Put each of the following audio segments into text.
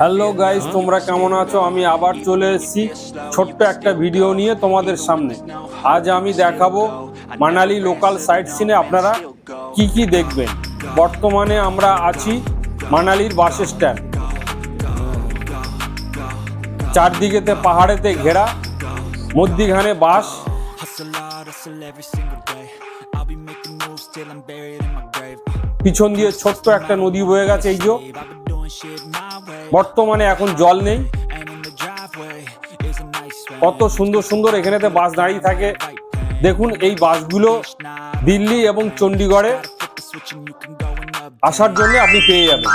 Hello guys তোমরা কেমন আছো? আমি আবার চলে এসেছি ছোট্ট একটা ভিডিও নিয়ে তোমাদের সামনে। আজ আমি দেখাবো মানালি লোকাল সাইট সিনে আপনারা কি কি দেখবেন। বর্তমানে আমরা আছি মানালির বাস স্ট্যান্ড চারদিকেতে পাহাড়েতে ঘেরা মধ্যিখানে বাস. পিছন দিয়ে ছোট্ট একটা নদী বয়ে গেছে এই যে। বর্তমানে এখন জল নেই. কত সুন্দর সুন্দর এখানেতে বাস দাঁড়িয়ে থাকে দেখুন এই বাসগুলো দিল্লি এবং চণ্ডীগড়ে. আসার জন্য আপনি পেয়ে যাবেন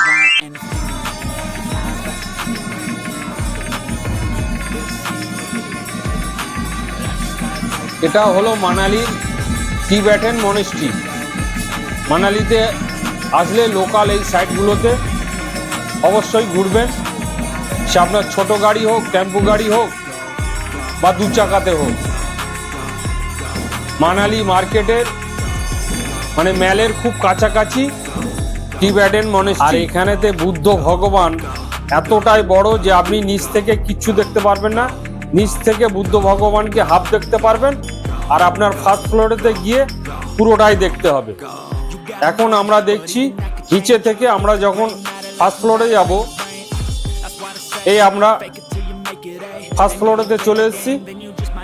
এটা হলো মানালির টিব্যাটেন মনেস্ট্রি মানালিতে আসলে লোকাল এই সাইটগুলোতে অবশ্যই ঘুরবেন। সে আপনার ছোট গাড়ি হোক, টেম্পু গাড়ি হোক, বা দু চাকাতে হোক। মানালি মার্কেটের মানে ম্যালের খুব কাছাকাছি টিব্যাটেন মনেস্ট্রি। আর এখানেতে বুদ্ধ ভগবান এতটাই বড় যে আপনি নিচ থেকে কিচ্ছু দেখতে পারবেন না। নিচ থেকে বুদ্ধ ভগবানকে হাফ দেখতে পারবেন আর আপনার ফার্স্ট ফ্লোরেতে গিয়ে পুরোটাই দেখতে হবে। এখন আমরা দেখছি, নিচে থেকে আমরা যখন ফার্স্ট ফ্লোরে যাব। এই আমরা ফার্স্ট ফ্লোরেতে চলে এসেছি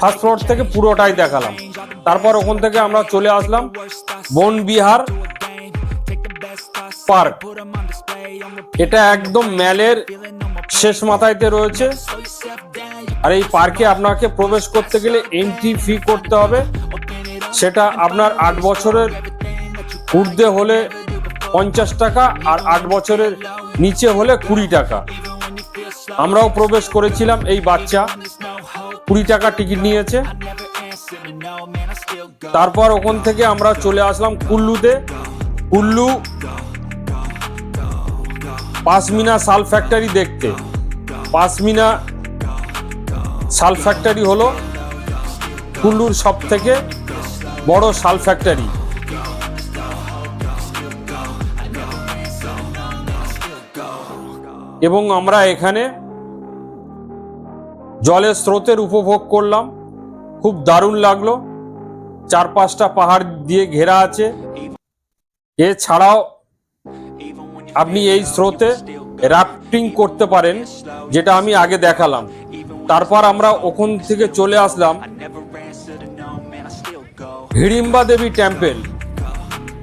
ফার্স্ট ফ্লোর থেকে পুরোটাই দেখালাম। তারপর ওখান থেকে আমরা চলে আসলাম বন বিহার পার্ক। এটা একদম ম্যালের শেষ মাথায়তে রয়েছে। আর এই পার্কে আপনাকে প্রবেশ করতে গেলে এন্ট্রি ফি করতে হবে। সেটা আপনার আট বছরের ঊর্ধ্বে হলে পঞ্চাশ টাকা আর আট বছরের নিচে হলে কুড়ি টাকা। আমরাও প্রবেশ করেছিলাম এই বাচ্চা। কুড়ি টাকা টিকিট নিয়েছে। তারপর ওখান থেকে আমরা চলে আসলাম কুল্লুতে। কুল্লু পাসমিনা শাল ফ্যাক্টরি দেখতে। পাসমিনা শাল ফ্যাক্টরি হলো কুল্লুর সব থেকে বড় শাল ফ্যাক্টরি। এবং আমরা এখানে জলের স্রোতের উপভোগ করলাম। খুব দারুণ লাগল। চার পাঁচটা পাহাড় দিয়ে ঘেরা আছে। এছাড়াও আপনি এই স্রোতে রাফটিং করতে পারেন, যেটা আমি আগে দেখালাম। তারপর আমরা ওখান থেকে চলে আসলাম হিড়িম্বা দেবী টেম্পেল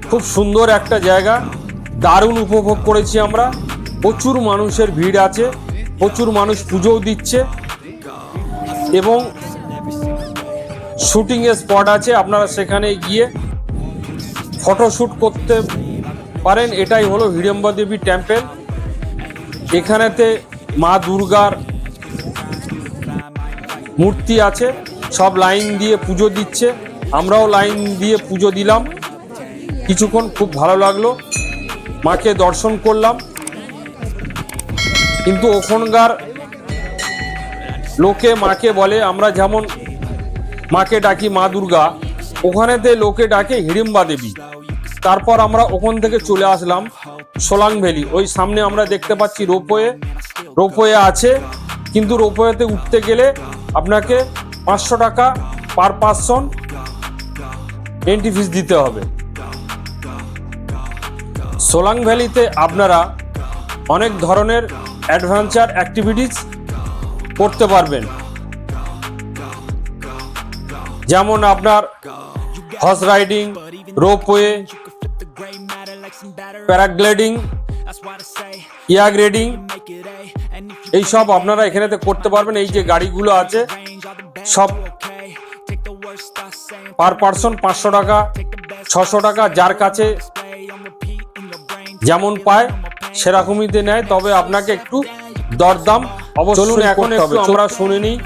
খুব সুন্দর একটা জায়গা। দারুণ উপভোগ করেছি আমরা। প্রচুর মানুষের ভিড় আছে, প্রচুর মানুষ পুজোও দিচ্ছে এবং শুটিং এর স্পট আছে, আপনারা সেখানে গিয়ে ফটোশ্যুট করতে পারেন। এটাই হলো হিড়ম্বা দেবী টেম্পেল এখানেতে মা দুর্গার মূর্তি আছে, সব লাইন দিয়ে পুজো দিচ্ছে। আমরাও লাইন দিয়ে পুজো দিলাম। কিছুক্ষণ খুব ভালো লাগল। মাকে দর্শন করলাম। কিন্তু ওখানকার লোকে মাকে বলে, আমরা যেমন মাকে ডাকি মা দুর্গা, ওখানেতে লোকে ডাকে হিড়িম্বা দেবী। তারপর আমরা ওখান থেকে চলে আসলাম সোলাং ভ্যালি। ওই সামনে আমরা দেখতে পাচ্ছি রোপওয়ে। রোপওয়ে আছে, কিন্তু রোপওয়েতে উঠতে গেলে আপনাকে পাঁচশো টাকা পার পার্সন এন্ট্রি ফিস দিতে হবে। সোলাং ভ্যালিতে আপনারা অনেক ধরনের অ্যাডভেঞ্চার অ্যাক্টিভিটিস করতে পারবেন। যেমন আপনার horse riding ropeway paragliding yak riding এইসব আপনারা এখানেতে করতে পারবেন। এই যে গাড়িগুলো আছে, সব পার পার্সন পাঁচশো টাকা, ছশো টাকা, যার কাছে যেমন পায় সেরকমইতে নেয় তবে আপনাকে একটু দরদাম অবশ্যই এখন একটু আমরা শুনে নিই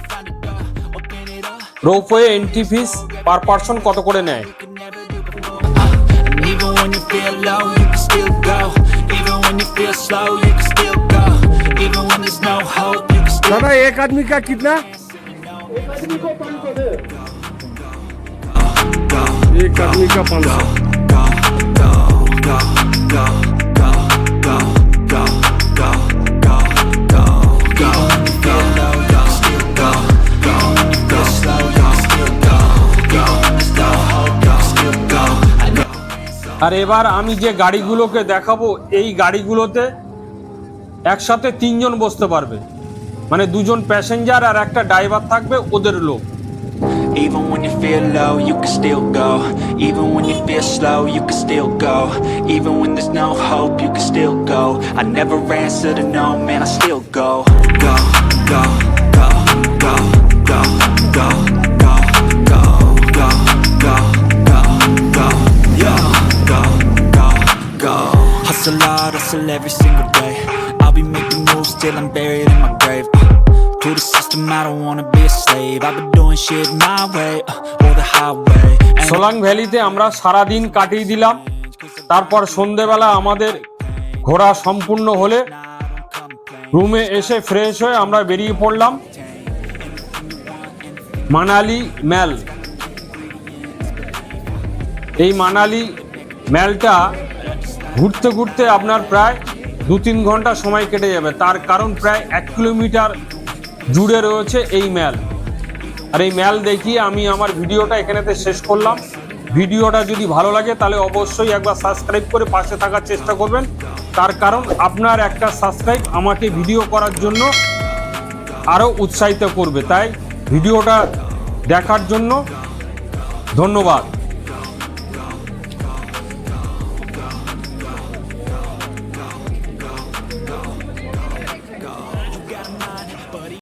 ropeway entry fees per person কত করে নেয় And even when you feel low, you can still go. Even when you feel slow, you can still go. Even when there's no hope, you can still दादा एक आदमी का कितना एक आदमी का पाँच सौ আর এবার আমি যে গাড়িগুলোকে দেখাবো এই গাড়িগুলোতে একসাথে তিনজন বসতে পারবে মানে দুজন প্যাসেঞ্জার আর একটা ড্রাইভার থাকবে ওদের লোক Even when you feel low, you can still go. Even when you feel slow, you can still go. Even when there's no hope, you can still go. I never answer to no, man, I still go. Go, go, hustle every single day. I'll be making moves till I'm buried in my grave. Uh, to the system, I don't wanna be a slave. I've been doing shit my way, uh, or the highway. Solang ভ্যালিতে আমরা সারা দিন কাটিয়ে দিলাম তারপর সন্ধেবেলা আমাদের ঘোরা সম্পূর্ণ হলে রুমে এসে ফ্রেশ হয়ে আমরা বেরিয়ে পড়লাম মানালি ম্যাল এই মানালি ম্যালটা ঘুরতে ঘুরতে আপনার প্রায় দু তিন ঘণ্টা সময় কেটে যাবে। তার কারণ প্রায় এক কিলোমিটার জুড়ে রয়েছে এই ম্যাল। আর এই ম্যাল দেখিয়ে আমি আমার ভিডিওটা এখানেতে শেষ করলাম। ভিডিওটা যদি ভালো লাগে, তাহলে অবশ্যই একবার সাবস্ক্রাইব করে পাশে থাকার চেষ্টা করবেন। তার কারণ আপনার একটা সাবস্ক্রাইব আমাকে ভিডিও করার জন্য আরও উৎসাহিত করবে। তাই ভিডিওটা দেখার জন্য ধন্যবাদ।